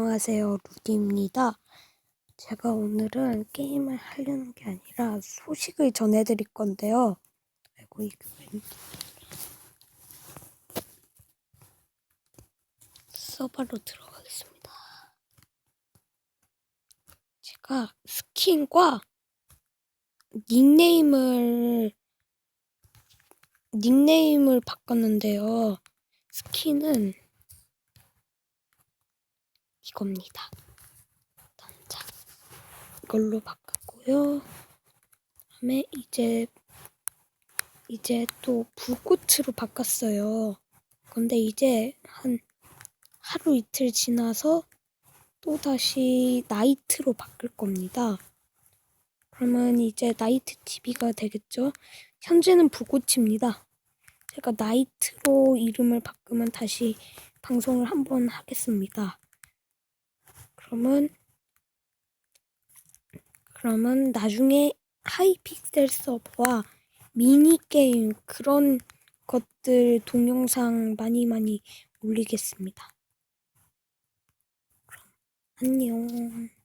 안녕하세요, 루디입니다. 제가 오늘은 게임을 하려는 게 아니라 소식을 전해드릴 건데요. 아이고, 이거 왠 서버로 들어가겠습니다. 제가 스킨과 닉네임을 닉네임을 바꿨는데요. 스킨은 이겁니다. 자, 이걸로 바꿨고요. 다음에 이제 이제 또 불꽃으로 바꿨어요. 근데 이제 한 하루 이틀 지나서 또 다시 나이트로 바꿀 겁니다. 그러면 이제 나이트 TV가 되겠죠? 현재는 불꽃입니다. 제가 나이트로 이름을 바꾸면 다시 방송을 한번 하겠습니다. 그러면 그러면 나중에 하이픽셀 서버와 미니 게임 그런 것들 동영상 많이 많이 올리겠습니다. 그럼 안녕.